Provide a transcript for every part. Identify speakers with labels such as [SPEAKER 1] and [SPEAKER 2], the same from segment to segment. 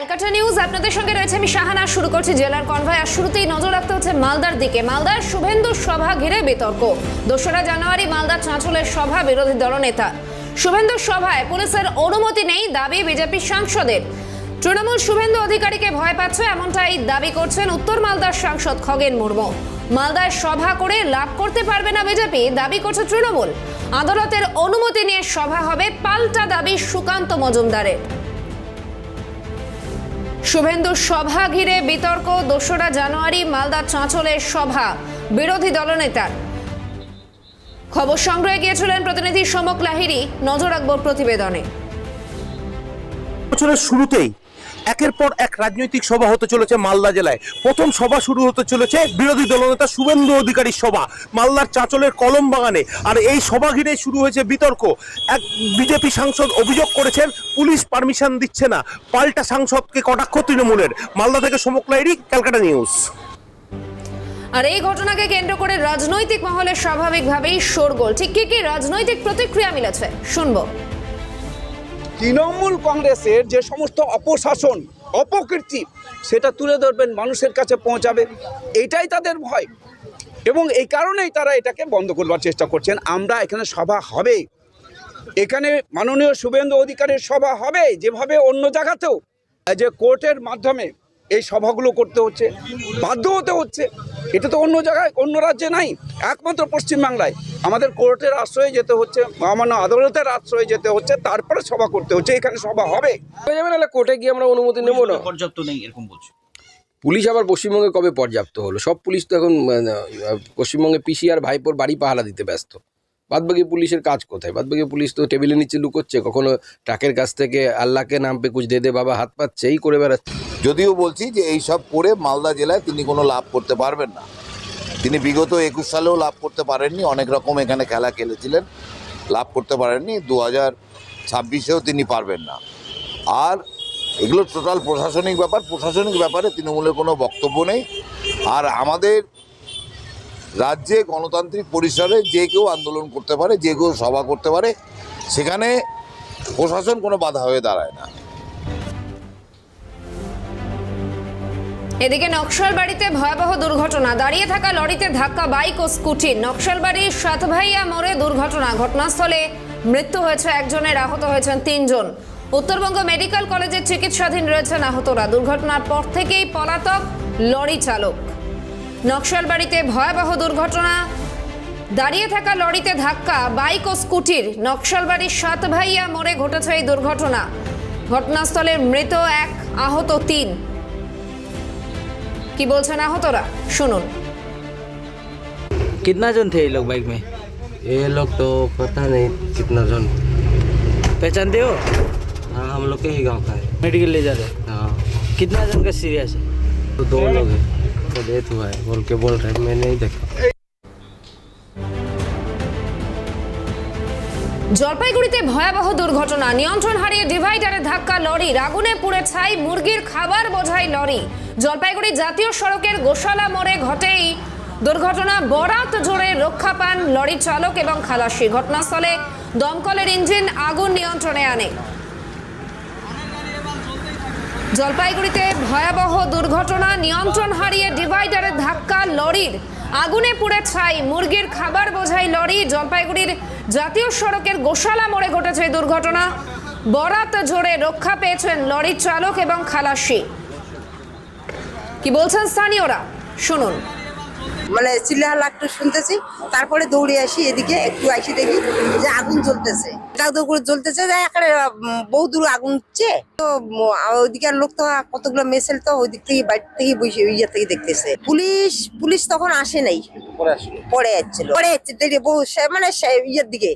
[SPEAKER 1] Calcutta news, আপনাদের সঙ্গে রয়েছে আমি শাহানা। শুরু করছি জেলার কনভয়। আর শুরুতেই নজর রাখতে হচ্ছে মালদার দিকে। মালদার শুভেন্দু সভা ঘিরে বিতর্ক। দোসরা জানুয়ারি মালদার চাঁচলের সভা বিরোধী দলনেতা। শুভেন্দুর সভায় পুলিশের অনুমতি নেই দাবি বিজেপি সাংসদের। তৃণমূল শুভেন্দু অধিকারীকে ভয় পাচ্ছে এমনটাই দাবি করছেন উত্তর মালদার সাংসদ খগেন মুর্মু। মালদায় সভা করে লাভ করতে পারবে না বিজেপি, দাবি করছে তৃণমূল। আদালতের অনুমতি নিয়ে সভা হবে পাল্টা দাবি সুকান্ত মজুমদারের। শুভেন্দু সভা ঘিরে বিতর্ক, দোসরা জানুয়ারি, মালদা চাঁচলের সভা। বিরোধী দলনেতার। খবর সংগ্রহে গিয়েছিলেন প্রতিনিধি সমক লাহিরি নজর রাখব প্রতিবেদনে।
[SPEAKER 2] বছরের শুরুতেই একের পর এক রাজনৈতিক সভা হতে চলেছে মালদা জেলায়। প্রথম সভা শুরু হতে চলেছে বিরোধী দলনেতা শুভেন্দু অধিকারীর সভা, মালদার চাঁচলের কলম বাগানে। আর এই সভা ঘিরে শুরু হয়েছে বিতর্ক। এক বিজেপি সাংসদ অভিযোগ করেছেন, পুলিশ পারমিশন দিচ্ছে না। পাল্টা সাংসদকে কটাক্ষ তৃণমূলের। মালদা থেকে সমক লাইরি ক্যালকাটা নিউজ।
[SPEAKER 1] আর এই ঘটনাকে কেন্দ্র করে রাজনৈতিক মহলে স্বাভাবিকভাবেই শোরগোল। ঠিক কি কি রাজনৈতিক প্রতিক্রিয়া মিলেছে? শুনব।
[SPEAKER 3] তৃণমূল কংগ্রেসের যে সমস্ত অপশাসন, অপকীর্তি, সেটা তুলে ধরবেন, মানুষের কাছে পৌঁছাবে। এটাই তাদের ভয়। এবং এই কারণেই তারা এটাকে বন্ধ করবার চেষ্টা করছেন। আমরা এখানে সভা হবে। এখানে মাননীয় শুভেন্দু অধিকারের সভা হবে। যেভাবে অন্য জায়গাতেও, যে কোর্টের মাধ্যমে এই সভাগুলো করতে হচ্ছে, বাধ্য হতে হচ্ছে। এটা তো অন্য জায়গায় অন্য রাজ্যে নাই একমাত্র পশ্চিমবাংলায়। আমাদের কোর্টের আশ্রয়ে যেতে হচ্ছে মহামান্য আদালতের আশ্রয়ে যেতে হচ্ছে তারপরে সভা করতে হচ্ছে এখানে সভা হবে।
[SPEAKER 4] হয়ে যাবে নাহলে কোর্টে গিয়ে আমরা অনুমতি নেব না।
[SPEAKER 5] পর্যাপ্ত নেই এরকম বলছো।
[SPEAKER 4] পুলিশ আবার পশ্চিমবঙ্গে কবে পর্যাপ্ত হলো? সব পুলিশ তো এখন পশ্চিমবঙ্গে পিসি আর ভাইপোর বাড়ি পাহারা দিতে ব্যস্ত। বাদবাকি পুলিশের কাজ কোথায়? বাদবাকি পুলিশ তো টেবিলের নিচে লুকোচ্ছে, কখনো ট্রাকের কাছ থেকে আল্লাহকে নাম পে কুচ দে দে, বাবা হাত পাচ্ছে, এই করে বেড়াচ্ছে।
[SPEAKER 6] যদিও বলছি যে এই সব করে মালদা জেলায় তিনি কোনো লাভ করতে পারবেন না। তিনি বিগত একুশ সালেও লাভ করতে পারেননি, অনেক রকম এখানে খেলা খেলেছিলেন, লাভ করতে পারেননি, দু হাজার ছাব্বিশেও তিনি পারবেন না। আর এগুলো টোটাল প্রশাসনিক ব্যাপার, প্রশাসনিক ব্যাপারে তৃণমূলের কোনো বক্তব্য নেই। আর আমাদের রাজ্যে গণতান্ত্রিক পরিসরে যে কেউ আন্দোলন করতে পারে, যে কেউ সভা করতে পারে, সেখানে প্রশাসন কোনো বাধা হয়ে দাঁড়ায় না।
[SPEAKER 1] এদিকে নকশালবাড়িতে ভয়াবহ দুর্ঘটনা। দাঁড়িয়ে থাকা লরিতে ধাক্কা, বাইক ও স্কুটি। নকশালবাড়ির সাতভাইয়া মোড়ে দুর্ঘটনা। ঘটনাস্থলে মৃত্যু হয়েছে একজনের, আহত হয়েছেন তিনজন। উত্তরবঙ্গ মেডিকেল কলেজে চিকিৎসাধীন রয়েছেন আহতরা। দুর্ঘটনার পর থেকেই পলাতক লরি চালক। নকশালবাড়িতে ভয়াবহ দুর্ঘটনা দাঁড়িয়ে থাকা লরিতে ধাক্কা বাইক ও স্কুটির নকশালবাড়ির সাতভাইয়া মোড়ে ঘটেছে এই দুর্ঘটনা ঘটনাস্থলে মৃত এক আহত তিন কি বলছেন আহতরা শুনুন
[SPEAKER 7] कितना जन थे ये लोग बाइक में
[SPEAKER 8] ये लोग तो पता नहीं कितना जन
[SPEAKER 7] पहचानते हो
[SPEAKER 8] हाँ हम लोग के ही गांव का है
[SPEAKER 7] मेडिकल ले जा रहे
[SPEAKER 8] हाँ
[SPEAKER 7] कितना जन का सीरियस है
[SPEAKER 8] तो दो लोग हैं तो डेथ हुआ है बोल के बोल रहे हैं, मैं नहीं देखा
[SPEAKER 1] জলপাইগুড়িতে ভয়াবহ দুর্ঘটনা নিয়ন্ত্রণ হারিয়ে ডিভাইডারে ধাক্কা লরি আগুনে পুড়ে ছাই মুরগির খাবার বোঝাই লরি জলপাইগুড়ি জাতীয় সড়কের গোশালা মোড়ে ঘটেই দুর্ঘটনা বরাত জোরে রক্ষা পান লরি চালক এবং খালাসি ঘটনাস্থলে দমকলের ইঞ্জিন আগুন নিয়ন্ত্রণে আনে জলপাইগুড়িতে ভয়াবহ দুর্ঘটনা, নিয়ন্ত্রণ হারিয়ে ডিভাইডারে ধাক্কা, লরির আগুনে পুড়ে ছাই, মুরগির খাবার বোঝাই লরি, জলপাইগুড়ির জাতীয় সড়কের গোশালা মোড়ে ঘটেছে দুর্ঘটনা। বরাত জোরে রক্ষা পেয়েছেন লরির চালক এবং খালাসি। কি বলছেন স্থানীয়রা? শুনুন।
[SPEAKER 9] মানে চিল্লাহাল্লা একটু শুনতেছি তারপরে দৌড়ে আসি এদিকে একটু আসি দেখি যে আগুন জ্বলতেছে। দাউ করে জ্বলতেছে যে এখানে বহু দূর আগুন উঠছে তো ওইদিকে লোক তো কতগুলো মেসেল তো ওই দিক থেকে বাইরে থেকে বসে ইয়ে থেকে দেখতেছে। পুলিশ পুলিশ তখন আসে নাই। পরে যাচ্ছিল পরে যাচ্ছে দেখে বহু মানে ইয়ের দিকে।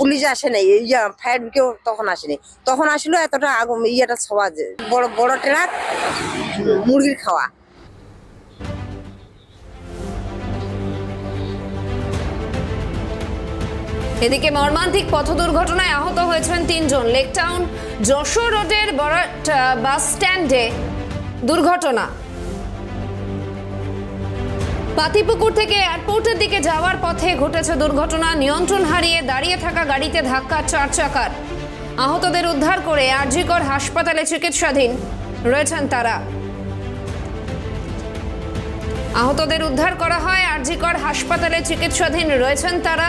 [SPEAKER 9] পুলিশ আসে নাই ইয়া ফায়ার ব্রিগেড তখন আসেনি তখন আসলো এতটা আগুন ইয়েটা সবাই বড় বড় ট্রাক মুরগির খাওয়া।
[SPEAKER 1] এদিকে মর্মান্তিক পথ দুর্ঘটনায় আহত হয়েছেন তিনজন। লেকটাউন যশোর রোডের বরাট বাস স্ট্যান্ডে দুর্ঘটনা। পাতিপুকুর থেকে এয়ারপোর্টের দিকে যাওয়ার পথে ঘটেছে দুর্ঘটনা। নিয়ন্ত্রণ হারিয়ে দাঁড়িয়ে থাকা গাড়িতে ধাক্কা, চার চাকার। আহতদের উদ্ধার করে আরজিকর হাসপাতালে চিকিৎসাধীন রয়েছেন তারা। আহতদের উদ্ধার করা হয় আরজিকর হাসপাতালে চিকিৎসাধীন রয়েছেন তারা।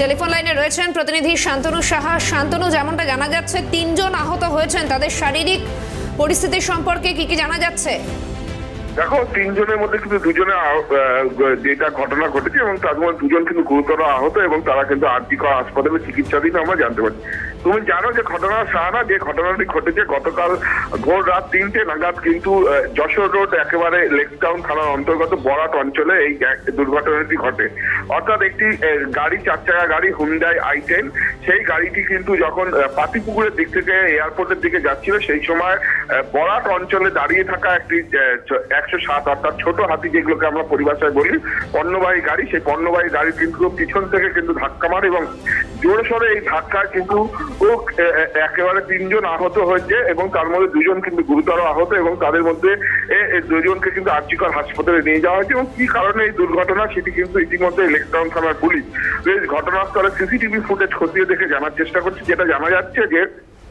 [SPEAKER 1] টেলিফোন লাইনে রয়েছেন প্রতিনিধি শান্তনু সাহা। শান্তনু, যেমনটা জানা যাচ্ছে, তিনজন আহত হয়েছেন। তাদের শারীরিক পরিস্থিতি সম্পর্কে কি কি জানা যাচ্ছে?
[SPEAKER 5] দেখো, তিনজনের মধ্যে কিন্তু দুজনে যেটা ঘটনা ঘটেছে এবং তার মধ্যে দুজন কিন্তু গুরুতর আহত এবং তারা কিন্তু আর্থিক হাসপাতালে চিকিৎসাধীন, আমরা জানতে পারছি। তুমি জানো যে ঘটনা সাহানা যে ঘটনাটি ঘটেছে, গতকাল ভোর রাত তিনটে নাগাদ কিন্তু যশোর রোড একেবারে লেকটাউন থানার অন্তর্গত বরাট অঞ্চলে এই দুর্ঘটনাটি ঘটে। অর্থাৎ একটি গাড়ি, চার চাকা গাড়ি, হুন্ডাই আই টেন, সেই গাড়িটি কিন্তু যখন পাতিপুকুরের দিক থেকে এয়ারপোর্টের দিকে যাচ্ছিল, সেই সময় বরাট অঞ্চলে দাঁড়িয়ে থাকা একটি একশো সাত, অর্থাৎ ছোট হাতি যেগুলোকে আমরা পরিভাষায় বলি, পণ্যবাহী গাড়ি, সেই পণ্যবাহী গাড়ি কিন্তু পিছন থেকে কিন্তু ধাক্কা মারে এবং জোরে সরে এই ধাক্কায় কিন্তু ও একেবারে তিনজন আহত হয়েছে এবং তার মধ্যে দুজন কিন্তু গুরুতর আহত এবং তাদের মধ্যে দুজনকে কিন্তু আর্চিকর হাসপাতালে নিয়ে যাওয়া হয়েছে এবং কি কারণে এই দুর্ঘটনা সেটি কিন্তু ইতিমধ্যে লেকটাউন থানার পুলিশ ঘটনাস্থলে সিসিটিভি ফুটেজ খতিয়ে দেখে জানার চেষ্টা করছে যেটা জানা যাচ্ছে যে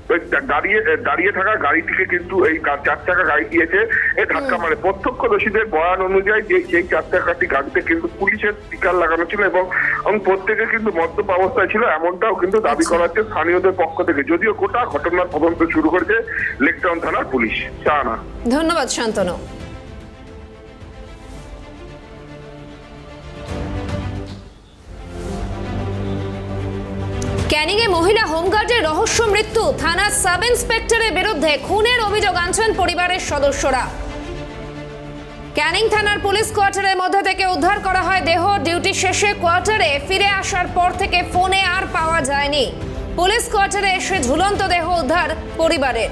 [SPEAKER 5] ওই দাঁড়িয়ে দাঁড়িয়ে থাকা গাড়িটিকে কিন্তু এই চার চাকা গাড়ি দিয়েছে এ ধাক্কা মারে। প্রত্যক্ষদর্শীদের বয়ান অনুযায়ী যে সেই চার চাকাটি গাড়িতে কিন্তু পুলিশের স্টিকার লাগানো ছিল এবং এবং প্রত্যেকে কিন্তু মদ্যপ অবস্থায় ছিল এমনটাও কিন্তু দাবি করা হচ্ছে স্থানীয়দের পক্ষ থেকে। যদিও গোটা ঘটনার তদন্ত শুরু করেছে লেকটাউন থানার পুলিশ। চানা
[SPEAKER 1] ধন্যবাদ শান্তনু। ক্যানিংয়ে মহিলা হোমগার্ডের রহস্য মৃত্যু থানার সাব ইন্সপেক্টরের বিরুদ্ধে খুনের অভিযোগ আনছেন পরিবারের সদস্যরা। ক্যানিং থানার পুলিশ কোয়ার্টারের মধ্যে থেকে উদ্ধার করা হয় দেহ। ডিউটি শেষে কোয়ার্টারে ফিরে আসার পর থেকে ফোনে আর পাওয়া যায়নি। পুলিশ কোয়ার্টারে এসে ঝুলন্ত দেহ উদ্ধার পরিবারের।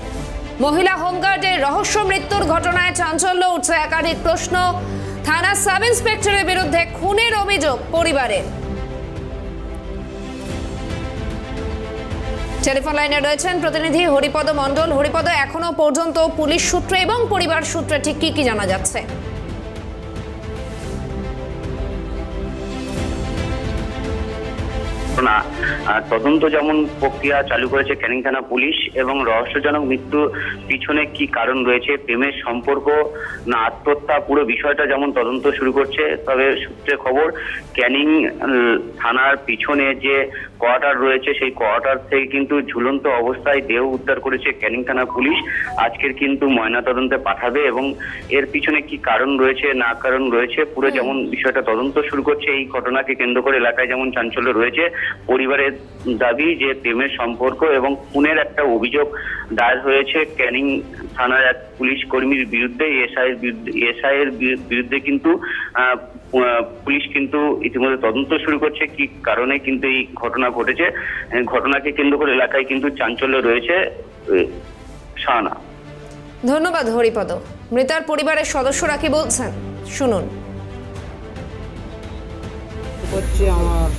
[SPEAKER 1] মহিলা হোমগার্ডের রহস্য মৃত্যুর ঘটনায় চাঞ্চল্য উঠছে একাধিক প্রশ্ন। থানার সাব ইন্সপেক্টরের বিরুদ্ধে খুনের অভিযোগ পরিবারের। টেলিফোন লাইনে রয়েছেন প্রতিনিধি হরিপদ মণ্ডল। হরিপদ, এখনও পর্যন্ত পুলিশ সূত্রে এবং পরিবার সূত্রে ঠিক কি কি জানা যাচ্ছে?
[SPEAKER 10] ঘটনা। তদন্ত যেমন প্রক্রিয়া চালু করেছে ক্যানিং থানা পুলিশ এবং রহস্যজনক মৃত্যু পিছনে কি কারণ রয়েছে, প্রেমের সম্পর্ক না আত্মহত্যা, পুরো বিষয়টা যেমন তদন্ত শুরু করছে, তবে সূত্রে খবর, ক্যানিং থানার পিছনে যে কোয়ার্টার রয়েছে সেই কোয়ার্টার থেকে কিন্তু ঝুলন্ত অবস্থায় দেহ উদ্ধার করেছে ক্যানিং থানা পুলিশ। আজকের কিন্তু ময়নাতদন্তে পাঠাবে এবং এর পিছনে কি কারণ রয়েছে না কারণ রয়েছে পুরো যেমন বিষয়টা তদন্ত শুরু করছে এই ঘটনাকে কেন্দ্র করে এলাকায় যেমন চাঞ্চল্য রয়েছে পরিবারের দাবি যে প্রেমের সম্পর্ক এবং খুনের একটা অভিযোগ দায়ের হয়েছে। ক্যানিং থানার এক পুলিশ কর্মীর বিরুদ্ধে এসআই এসআই এর বিরুদ্ধে কিন্তু পুলিশ কিন্তু ইতিমধ্যে তদন্ত শুরু করছে কি কারণে কিন্তু এই ঘটনা ঘটেছে। ঘটনাকে কেন্দ্র করে এলাকায় কিন্তু চাঞ্চল্য রয়েছে শাহানা।
[SPEAKER 1] ধন্যবাদ হরিপদ। মৃতার পরিবারের সদস্যরা কি বলছেন? শুনুন।
[SPEAKER 11] হচ্ছে আমার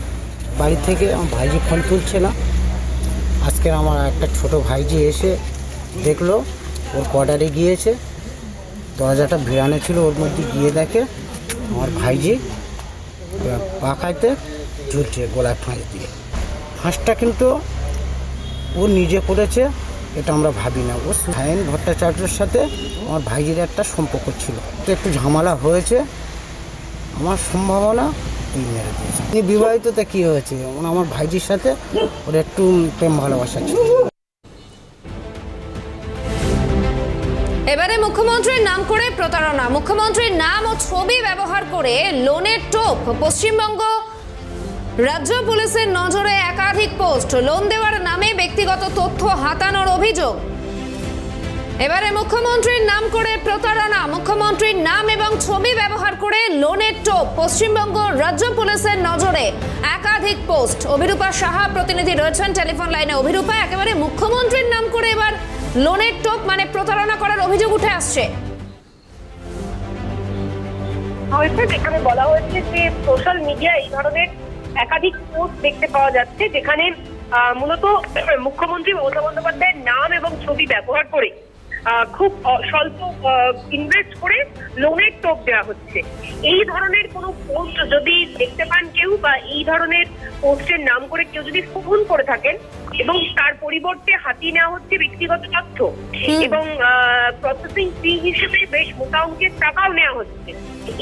[SPEAKER 11] বাড়ি থেকে আমার ভাইজি ফোন তুলছে না। আজকের আমার একটা ছোট ভাইজি এসে দেখল ওর কোয়ার্টারে গিয়েছে। দরজাটা ভিড়ানো ছিল ওর মধ্যে গিয়ে দেখে আমার ভাইজি পাখাইতে ঝুলছে গলায় ফাঁস দিয়ে। ফাঁসটা কিন্তু ও নিজে করেছে, এটা আমরা ভাবি না। ও সায়ন ভট্টাচার্যের সাথে আমার ভাইজির একটা সম্পর্ক ছিল। তো একটু ঝামেলা হয়েছে। আমার সম্ভাবনা এই মেরে দিয়েছে। বিবাহিততে কী হয়েছে? আমার ভাইজির সাথে ওর একটু প্রেম ভালোবাসা ছিল।
[SPEAKER 1] এবারে মুখ্যমন্ত্রীর নাম করে প্রতারণা। মুখ্যমন্ত্রীর নাম ও ছবি ব্যবহার করে লোনের টোপ। পশ্চিমবঙ্গ রাজ্য পুলিশের নজরে একাধিক পোস্ট। লোন দেওয়ার নামে ব্যক্তিগত তথ্য হাতানোর অভিযোগ। এবারে মুখ্যমন্ত্রীর নাম করে প্রতারণা। মুখ্যমন্ত্রীর নাম এবং ছবি ব্যবহার করে লোনের টোপ। পশ্চিমবঙ্গ রাজ্য পুলিশের নজরে একাধিক পোস্ট। অভিরূপা সাহা প্রতিনিধি রয়েছেন টেলিফোন লাইনে। অভিরূপা, একেবারে মুখ্যমন্ত্রীর নাম করে এবার লোনের টোপ মানে প্রতারণা করার অভিযোগ উঠে আসছে।
[SPEAKER 12] হয়েছে যেখানে বলা হয়েছে যে সোশ্যাল এই ধরনের একাধিক পোস্ট দেখতে পাওয়া যাচ্ছে, যেখানে মূলত মুখ্যমন্ত্রী মমতা বন্দ্যোপাধ্যায়ের নাম এবং ছবি ব্যবহার করে খুব স্বল্প ইনভেস্ট করে লোনের টোপ দেওয়া হচ্ছে। এই ধরনের কোনো পোস্ট যদি দেখতে পান কেউ বা এই ধরনের পোস্টের নাম করে কেউ যদি ফোন করে থাকেন এবং তার পরিবর্তে হাতিয়ে নেওয়া হচ্ছে ব্যক্তিগত তথ্য। এবং প্রসেসিং ফি হিসেবে বেশ মোটা অঙ্কের টাকাও নেওয়া হচ্ছে।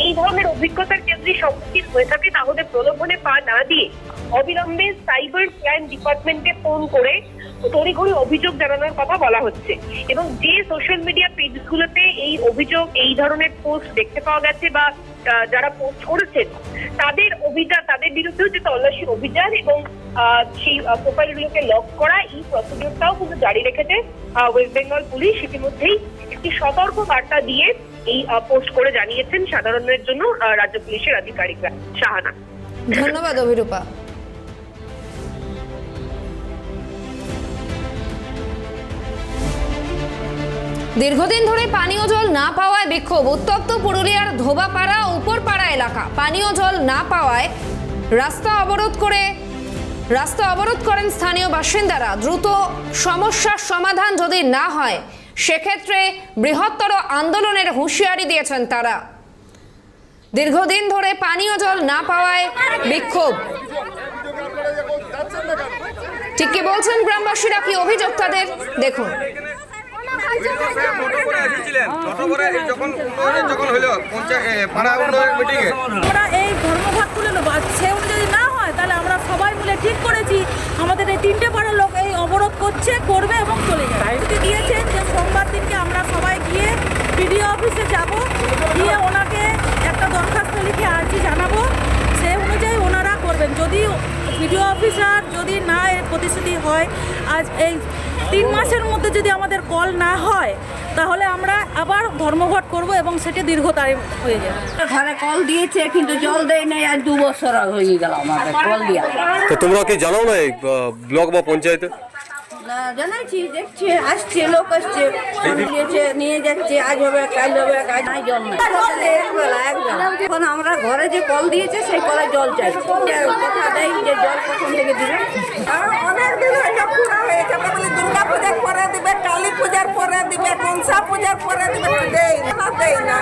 [SPEAKER 12] এই ধরনের অভিজ্ঞতার যদি সম্মুখীন হয়ে থাকে তাহলে প্রলোভনে পা না দিয়ে অবিলম্বে সাইবার ক্রাইম ডিপার্টমেন্টে ফোন করে তড়িঘড়ি অভিযোগ জানানোর কথা বলা হচ্ছে। এবং যে সোশ্যাল মিডিয়া পেজগুলোতে এই অভিযোগ এই ধরনের পোস্ট দেখতে পাওয়া গেছে বা যারা পোস্ট করেছেন তাদের অভিযান, তাদের বিরুদ্ধেও যে তল্লাশির অভিযান এবং সেই সেই প্রোফাইলগুলোকে লক করা, এই প্রসিডিওরটাও কিন্তু জারি রেখেছে ওয়েস্ট বেঙ্গল পুলিশ ইতিমধ্যেই একটি সতর্ক বার্তা দিয়ে এই পোস্ট করে জানিয়েছেন সাধারণের জন্য রাজ্য পুলিশের আধিকারিকরা, শাহানা।
[SPEAKER 1] ধন্যবাদ অভিরূপা। দীর্ঘদিন ধরে পানীয় জল না পাওয়ায় বিক্ষোভ। উত্তপ্ত পুরুলিয়ার ধোবাপাড়া, উপরপাড়া এলাকা। পানীয় জল না পাওয়ায় রাস্তা অবরোধ করে, রাস্তা অবরোধ করেন স্থানীয় বাসিন্দারা। দ্রুত সমস্যার সমাধান যদি না হয়, সেক্ষেত্রে বৃহত্তর আন্দোলনের হুঁশিয়ারি দিয়েছেন তারা। দীর্ঘদিন ধরে পানীয় জল না পাওয়ায় বিক্ষোভ। ঠিক কি বলছেন গ্রামবাসীরা? কি অভিযোগ তাদের? দেখুন।
[SPEAKER 13] আমরা এই ধর্মঘট তুলে নেব। আর সে অনুযায়ী না হয় তাহলে আমরা সবাই মিলে ঠিক করেছি। আমাদের এই তিনটে পাড়ার লোক এই অবরোধ করছে করবে এবং চলে যাবে। দিয়েছেন যে সোমবার দিনকে আমরা সবাই গিয়ে বিডিও অফিসে যাব। গিয়ে ওনাকে একটা দরখাস্ত লিখে আর্জি জানাব। সে অনুযায়ী ওনারা করবেন। যদি বিডিও অফিসার যদি না এর প্রতিশ্রুতি হয় আজ এই তিন মাসের মধ্যে যদি আমাদের কল না হয় তাহলে আমরা আবার ধর্মঘট করব এবং সেটি দীর্ঘতারিখ হয়ে যাবে।
[SPEAKER 9] ঘরে কল দিয়েছে কিন্তু জল দেয় নাই আর দু বছর হয়ে গেল আমাদের কল দিয়া।
[SPEAKER 2] তো তোমরা কি জানাও না ব্লক বা পঞ্চায়েতে?
[SPEAKER 9] দেখছে আসছে লোক আসছে নিয়ে যাচ্ছে আজ হবে কাল হবে কাজ নাই জল নাই। একবেলা একবেলা এখন আমরা ঘরে যে কল দিয়েছে সেই কলে জল চাই। কথা দেয় যে জল কখন থেকে দিবে। অনেক দিন হয়ে হয়েছে দুর্গা পূজার পরে দিবে কালী পূজার পরে দিবে মনসা পূজার পরে দিবে দেই না দেই না।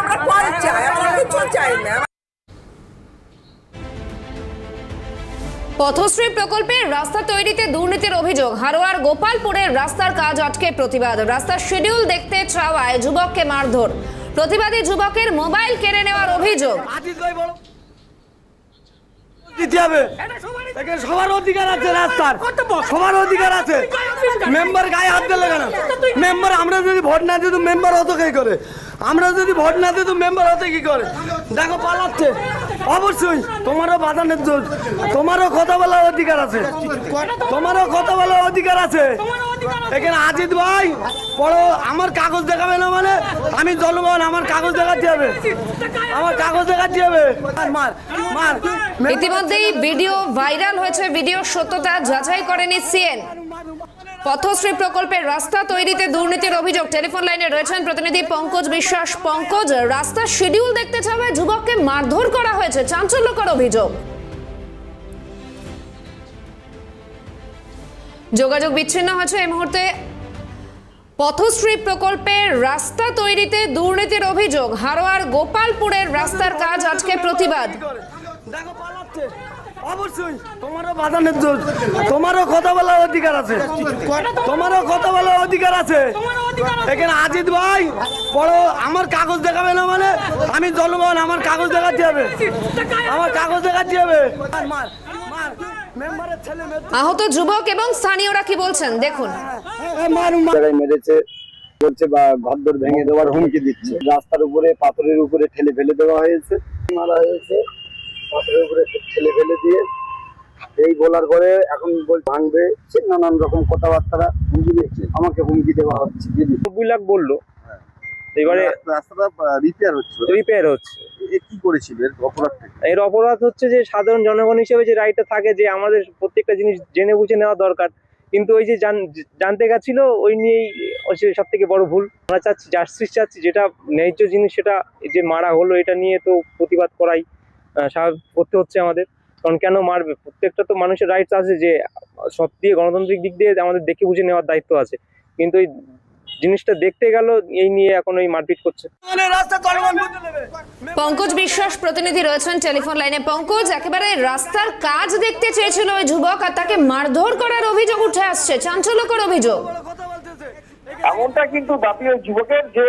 [SPEAKER 9] আমরা কল চাই আমরা কিছু চাই না।
[SPEAKER 1] পথশ্রী প্রকল্পে রাস্তা তৈরিতে দুর্নীতির অভিযোগ। হারোয়ার গোপালপুরের রাস্তার কাজ আটকে প্রতিবাদ। রাস্তার শিডিউল দেখতে চাওয়ায় যুবককে মারধর। প্রতিবাদী যুবকের মোবাইল কেড়ে নেওয়ার অভিযোগ।
[SPEAKER 7] আমরা যদি ভোট না দিই মেম্বার হতো কি করে? আমরা যদি ভোট না দিই, তো মেম্বার হতে কি করে? দেখো, পালাচ্ছে। অবশ্যই, তোমারও বাধা নির্দোষ তোমারও কথা বলার অধিকার আছে। তোমারও কথা বলার অধিকার আছে। এখানে আজিত ভাই বড় আমার কাগজ দেখাবে না মানে? আমি জনগণ, আমার কাগজ দেখাতে হবে আমার কাগজ দেখাতে হবে মার মার।
[SPEAKER 1] ইতিমধ্যেই ভিডিও ভাইরাল হয়েছে, ভিডিও সত্যতা যাচাই করেনি সিএন। পথশ্রী প্রকল্পের রাস্তা তৈরিতে দুর্নীতির অভিযোগ। টেলিফোন লাইনে রয়েছেন প্রতিনিধি পঙ্কজ বিশ্বাস। পঙ্কজ, রাস্তার শিডিউল দেখতে চাওয়ায় যুবককে মারধর করা হয়েছে। চাঞ্চল্যকর অভিযোগ। যোগাযোগ বিচ্ছিন্ন হয়েছে এই মুহূর্তে। পথশ্রী প্রকল্পের রাস্তা তৈরিতে দুর্নীতির অভিযোগ। হারোয়ার গোপালপুরের রাস্তার কাজ আজকে প্রতিবাদ।
[SPEAKER 7] দেখো অবশ্যই তোমারও কথা বলার অধিকার আছে। তোমারও কথা বলার অধিকার আছে। এখানে আজিত ভাই বড় আমার কাগজ দেখাবে না মানে? আমি জনগণ আমার কাগজ দেখাতে হবে আমার কাগজ দেখাতে হবে মার মার মার মেম্বারের ছেলে মেয়ে
[SPEAKER 1] আহত যুবক এবং স্থানীয়রা কি বলছেন? দেখুন।
[SPEAKER 7] মার মার।
[SPEAKER 14] মেরেছে বলছে বা ঘরদর ভেঙে দেওয়ার হুমকি দিচ্ছে। রাস্তার উপরে পাথরের উপরে ঠেলে ফেলে দেওয়া হয়েছে মারা হয়েছে। পাথরের উপরে ঠেলে ফেলে দিয়ে এই বলার পরে এখন বল ভাঙবে। সে নানান রকম কথাবার্তা হুমকি দিচ্ছে। আমাকে হুমকি দেওয়া হচ্ছে। নব্বই লাখ বলল। এবারে রাস্তাটা রিপেয়ার হচ্ছে। রিপেয়ার হচ্ছে। কি করেছিল এর অপরাধ এর অপরাধ হচ্ছে যে সাধারণ জনগণ হিসেবে যে রাইটটা থাকে যে আমাদের প্রত্যেকটা জিনিস জেনে বুঝে নেওয়া দরকার। কিন্তু ওই যে জান- জানতে গেছিল ওই নিয়েই সব থেকে বড় ভুল। আমরা চাচ্ছি জাস্টিস চাচ্ছি যেটা ন্যায্য জিনিস সেটা এই যে মারা হলো এটা নিয়ে তো প্রতিবাদ করাই। করতে হচ্ছে আমাদের। কারণ কেন মারবে? প্রত্যেকটা তো মানুষের রাইটস আছে যে সব দিয়ে গণতান্ত্রিক দিক দিয়ে আমাদের দেখে বুঝে নেওয়ার দায়িত্ব আছে। কিন্তু এই জিনিসটা দেখতে গেল, এই নিয়ে এখন ওই মারপিট করছে।
[SPEAKER 1] পঙ্কজ বিশ্বাস প্রতিনিধি রয়েছেন টেলিফোন লাইনে। পঙ্কজ, একেবারে রাস্তার কাজ দেখতে চেয়েছিল ওই যুবক আর তাকে মারধর করার অভিযোগ উঠে আসছে, চাঞ্চল্যকর অভিযোগ।
[SPEAKER 2] এমনটা কিন্তু দাবি ওই যুবকের যে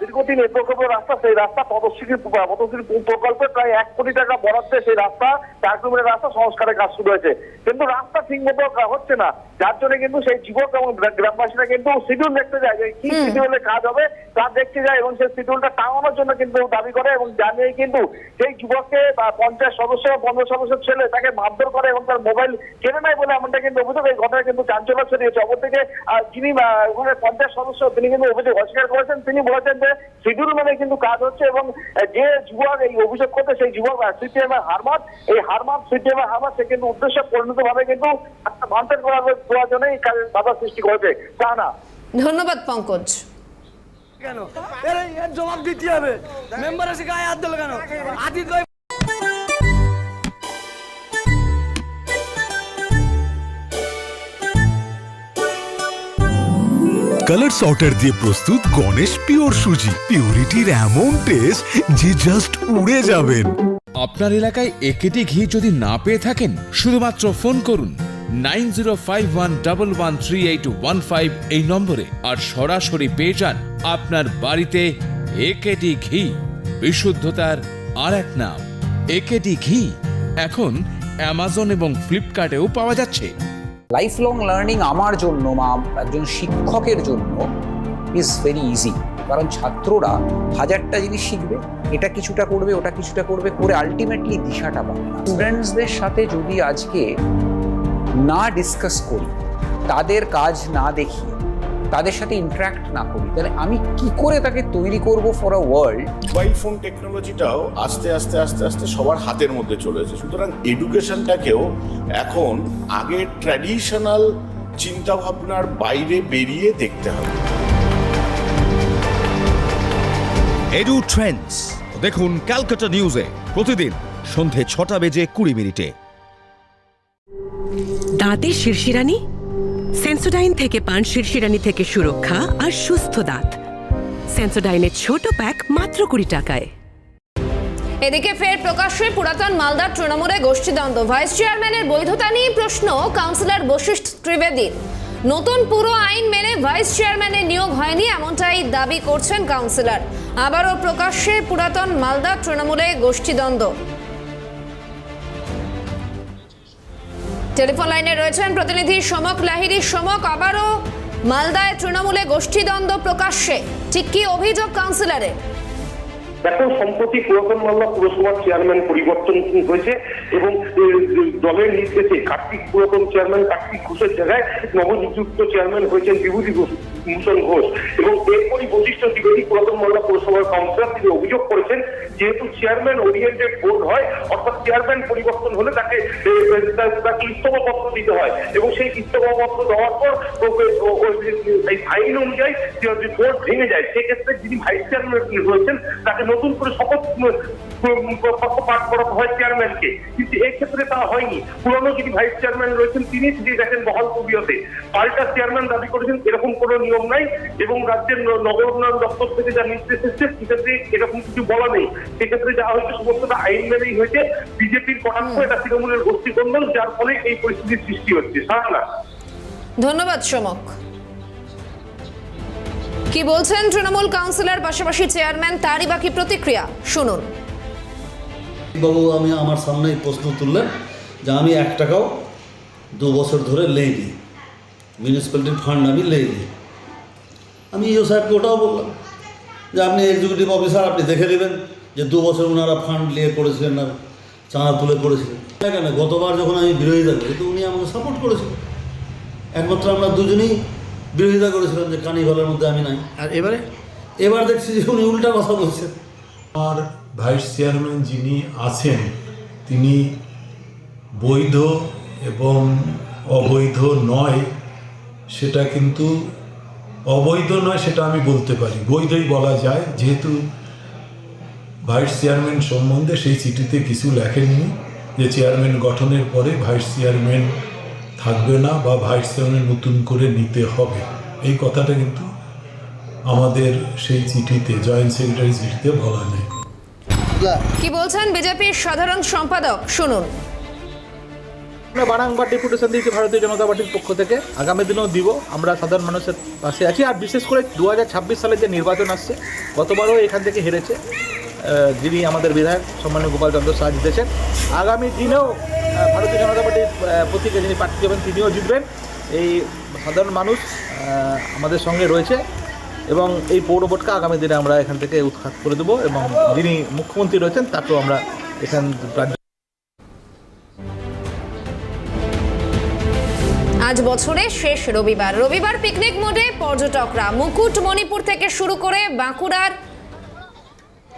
[SPEAKER 2] দীর্ঘদিন এই প্রকল্প রাস্তা সেই রাস্তা পদশ্রী পদশ্রী প্রকল্পে প্রায় এক কোটি টাকা বরাদ্দে সেই রাস্তা চার কিলোমিটার রাস্তা সংস্কারের কাজ শুরু হয়েছে। কিন্তু রাস্তা ঠিক মতো হচ্ছে না। যার জন্য কিন্তু সেই যুবক এবং গ্রামবাসীরা কিন্তু শিডিউল দেখতে যায় যে কি শিডিউলে কাজ হবে তা দেখতে যায় এবং সেই শিডিউলটা টাঙানোর জন্য কিন্তু দাবি করে এবং জানিয়ে কিন্তু সেই যুবককে বা পঞ্চায়েত সদস্য বা পনেরো সদস্যের ছেলে তাকে মারধর করে এবং তার মোবাইল কেনে নেয় বলে এমনটা কিন্তু অভিযোগ এই ঘটনা কিন্তু চাঞ্চল্য ছড়িয়েছে। অপরদিকে যিনি ওখানে পঞ্চায়েত সদস্য তিনি কিন্তু অভিযোগ অস্বীকার করেছেন। তিনি বলেছেন যে শিডিউল মানে কিন্তু কাজ হচ্ছে এবং যে যুবক এই অভিযোগ করতে সেই যুবক সিপিএম এর হারমাত এই হারমাত সিপিএম এর হারমাত সে কিন্তু উদ্দেশ্যে পরিণত ভাবে কিন্তু একটা ভান্তের করার করার জন্য এই কাজে বাধা সৃষ্টি করেছে। তা না।
[SPEAKER 1] ধন্যবাদ পঙ্কজ।
[SPEAKER 7] কেন? এর জবাব দিতে হবে। মেম্বার এসে গায়ে হাত দিল কেন? আদিত
[SPEAKER 15] কালার সর্টার দিয়ে প্রস্তুত গণেশ পিওর সুজি। পিওরিটির এমন টেস্ট যে জাস্ট উড়ে যাবেন।
[SPEAKER 16] আপনার এলাকায় একেটি ঘি যদি না পেয়ে থাকেন, শুধুমাত্র ফোন করুন nine zero five one one three eight one five এই নম্বরে আর সরাসরি পেয়ে যান আপনার বাড়িতে একেটি ঘি। বিশুদ্ধতার আর এক নাম, একেটি ঘি। এখন অ্যামাজন এবং ফ্লিপকার্টেও পাওয়া যাচ্ছে।
[SPEAKER 17] লাইফ লং লার্নিং আমার জন্য বা একজন শিক্ষকের জন্য ইজ ভেরি ইজি কারণ ছাত্ররা হাজারটা জিনিস শিখবে, এটা কিছুটা করবে, ওটা কিছুটা করবে, করে আলটিমেটলি দিশাটা পাবে স্টুডেন্টসদের সাথে যদি আজকে না ডিসকাস করি, তাদের কাজ না দেখি তাদের সাথে ইন্টারাক্ট না করি তাহলে আমি কি করে তাকে তৈরি করব for a world
[SPEAKER 15] mobile phone টেকনোলজিটাও আস্তে আস্তে আস্তে আস্তে সবার হাতের মধ্যে চলে এসেছে। সুতরাং এডুকেশনটাকেও এখন আগে ট্র্যাডিশনাল চিন্তাভাবনার বাইরে বেরিয়ে দেখতে হবে।
[SPEAKER 16] এডু ট্রেন্ডস দেখুন ক্যালকাটা নিউজে প্রতিদিন সন্ধে ছটা বেজে কুড়ি মিনিটে।
[SPEAKER 18] দাঁতের শিরশিরানি? সেন্সোডাইন থেকে পান শিরশিরানি থেকে সুরক্ষা আর সুস্থ দাঁত। সেন্সোডাইনের ছোট প্যাক মাত্র কুড়ি টাকায়।
[SPEAKER 1] এদিকে ফের প্রকাশ্যে পুরাতন মালদার তৃণমূলে গোষ্ঠীদ্বন্দ্ব। ভাইস চেয়ারম্যানের বৈধতা নিয়ে প্রশ্ন কাউন্সিলর বশিষ্ঠ ত্রিবেদীর। নতুন পুরো আইন মেনে ভাইস চেয়ারম্যানের নিয়োগ হয়নি এমনটাই দাবি করছেন কাউন্সিলর। আবারও প্রকাশ্যে পুরাতন মালদা তৃণমূলে গোষ্ঠীদ্বন্দ্ব। টেলিফোন লাইনে রয়েছেন প্রতিনিধি সমক লাহিরি সমক, আবারও মালদায় তৃণমূলে গোষ্ঠীদ্বন্দ্ব প্রকাশ্যে। ঠিক কি অভিযোগ কাউন্সিলরের?
[SPEAKER 2] দেখো, সম্প্রতি পুরাতন মাল্লা পুরসভার চেয়ারম্যান পরিবর্তন হয়েছে এবং দলের নির্দেশে কার্তিক পুরাতন চেয়ারম্যান কার্তিক ঘোষের জায়গায় নবনিযুক্ত চেয়ারম্যান হয়েছেন বিভূতি ঘোষ ভূষণ ঘোষ। এবং এরপরই বৈশিষ্ট্য ত্রিবেদী পুরাতন মাল্লা পুরসভার কাউন্সিলর তিনি অভিযোগ করেছেন যেহেতু চেয়ারম্যান ওরিয়েন্টেড বোর্ড হয় অর্থাৎ চেয়ারম্যান পরিবর্তন হলে তাকে তাকে ইস্তফাপত্র দিতে হয়। এবং সেই ইস্তফাপত্র দেওয়ার পর আইন অনুযায়ী বোর্ড ভেঙে যায় সেক্ষেত্রে যিনি ভাইস চেয়ারম্যান রয়েছেন তাকে নতুন করে শপথ উম, পাঠ করাতে হয় চেয়ারম্যানকে কিন্তু এক্ষেত্রে তা হয়নি। পুরনো যিনি ভাইস চেয়ারম্যান রয়েছেন তিনি তিনি দেখেন বহাল তবিয়তে পাল্টা চেয়ারম্যান দাবি করেছেন এরকম কোনো নিয়ম নাই এবং রাজ্যের নগর উন্নয়ন দপ্তর থেকে যা নির্দেশ এসেছে সেক্ষেত্রে এরকম কিছু বলা নেই। সেক্ষেত্রে যা হয়েছে সমস্তটা আইন মেনেই হয়েছে। বিজেপির কটাক্ষ এটা তৃণমূলের গোষ্ঠী কন্দল যার ফলে এই পরিস্থিতির সৃষ্টি হচ্ছে। সারা
[SPEAKER 1] ধন্যবাদ সমক। কি বলছেন তৃণমূল কাউন্সিলর পাশাপাশি চেয়ারম্যান তারই বাকি প্রতিক্রিয়া? শুনুন।
[SPEAKER 19] বাবু আমি আমার সামনে এই প্রশ্ন তুললেন যে আমি এক টাকাও দু বছর ধরে লেইনি। মিউনিসিপ্যালিটির ফান্ড আমি লেইনি। আমি ইও সাহেবকে ওটাও বললাম যে আপনি এক্সিকিউটিভ অফিসার আপনি দেখে নেবেন যে দু বছর ওনারা ফান্ড নিয়ে করেছিলেন না চাঁদা তুলে করেছিলেন। কেন গতবার যখন আমি বিরোধিতা করি তো উনি আমাকে সাপোর্ট করেছিলেন একমাত্র আমরা দুজনেই বিরোধিতা করেছিলাম যে কানিভালের মধ্যে আমি নাই। আর এবারে? এবার দেখছি যে উনি উল্টা কথা বলছেন।
[SPEAKER 15] আর ভাইস চেয়ারম্যান যিনি আছেন তিনি বৈধ এবং অবৈধ নয় সেটা কিন্তু অবৈধ নয়, সেটা আমি বলতে পারি। বৈধই বলা যায়, যেহেতু ভাইস চেয়ারম্যান সম্বন্ধে সেই চিঠিতে কিছু লেখেননি যে চেয়ারম্যান গঠনের পরে ভাইস চেয়ারম্যান থাকবে না বা ভাইস চেয়ারম্যান নতুন করে নিতে হবে। এই কথাটা কিন্তু আমাদের সেই চিঠিতে, জয়েন্ট সেক্রেটারি চিঠিতে বলা নেই
[SPEAKER 1] কি বলছেন বিজেপির সাধারণ সম্পাদক? শুনুন।
[SPEAKER 20] বারংবার ডেপুটেশন দিয়েছি ভারতীয় জনতা পার্টির পক্ষ থেকে। আগামী দিনেও দিব। আমরা সাধারণ মানুষের পাশে আছি। আর বিশেষ করে দু হাজার ছাব্বিশ সালে যে নির্বাচন আসছে, গতবারও এখান থেকে হেরেছে যিনি আমাদের বিধায়ক সম্মানীয় গোপাল চন্দ্র শাহ জিতেছেন। আগামী দিনেও ভারতীয় জনতা পার্টির প্রতীকে যিনি প্রার্থী হবেন, তিনিও জিতবেন। এই সাধারণ মানুষ আমাদের সঙ্গে রয়েছে এবং এই পৌর ভোটকে আগামী দিনে আমরা এখান থেকে উৎখাত করে দেবো এবং যিনি মুখ্যমন্ত্রী রয়েছেন, তাকেও আমরা এখান
[SPEAKER 1] আজ বছরের শেষ রবিবার। রবিবার পিকনিক মোডে পর্যটকরা মুকুটমণিপুর থেকে শুরু করে বাঁকুড়ার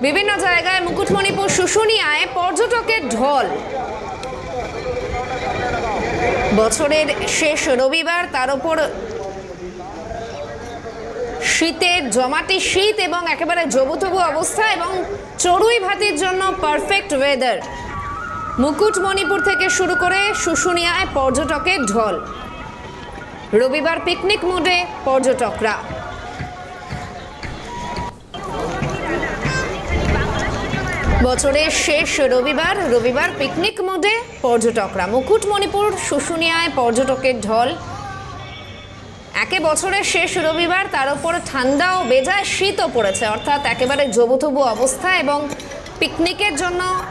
[SPEAKER 1] বিভিন্ন জায়গায় মুকুটমণিপুর শুশুনিয়ায় পর্যটকের ঢল। বছরের শেষ রবিবার, তার উপর শীতের জমাটি শীত এবং একেবারে জবুতবু অবস্থা এবং চড়ুই ভাতির জন্য পারফেক্ট ওয়েদার মুকুটমণিপুর থেকে শুরু করে শুশুনিয়ায় পর্যটকের ঢল। রবিবার পিকনিক মুডে পর্যটকরা। বছরের শেষ রবিবার রবিবার পিকনিক মোডে পর্যটকরা। মুকুটমণিপুর, শুশুনিয়ায় পর্যটকের ঢল। একে বছরের শেষ রবিবার, তার উপর ঠান্ডা ও বেজায় শীতও পড়েছে। অর্থাৎ একেবারে জবুথবু অবস্থা এবং পিকনিকের জন্য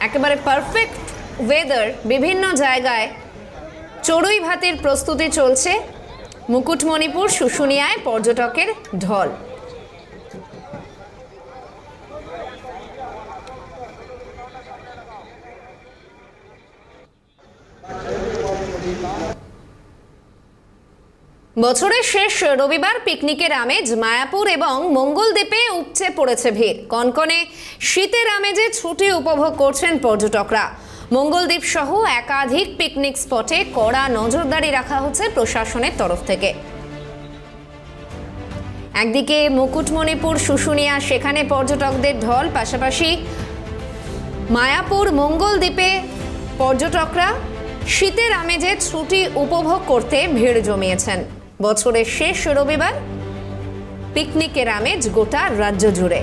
[SPEAKER 1] একেবারে পারফেক্ট ওয়েদার বিভিন্ন জায়গায় চড়ুই ভাতির প্রস্তুতি চলছে। মুকুটমণিপুর শুশুনিয়ায় পর্যটকের ঢল। বছরের শেষ রবিবার পিকনিকের আমেজ মায়াপুর এবং মঙ্গলদ্বীপে উপচে পড়েছে ভিড়। কনকনে শীতের আমেজে ছুটি উপভোগ করছেন পর্যটকরা। মঙ্গলদ্বীপ সহ একাধিক পিকনিক স্পটে কড়া নজরদারি রাখা হচ্ছে প্রশাসনের তরফ থেকে। একদিকে মুকুটমণিপুর, শুশুনিয়া, সেখানে পর্যটকদের ঢল, পাশাপাশি মায়াপুর মঙ্গলদ্বীপে পর্যটকরা শীতের আমেজে ছুটি উপভোগ করতে ভিড় জমিয়েছেন। বছরের শেষ রবিবার পিকনিকের আমেজ গোটা রাজ্য জুড়ে।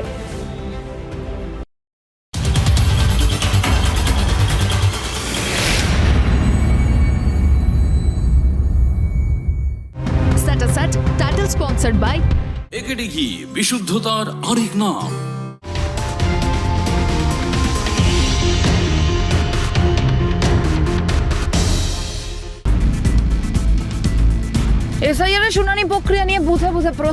[SPEAKER 21] স্পন্সার্ড বাই
[SPEAKER 16] একেডি ঘি বিশুদ্ধতার আরেক নাম।
[SPEAKER 21] এসআইআর শুনানি প্রক্রিয়া নিয়ে বুঝে বুথে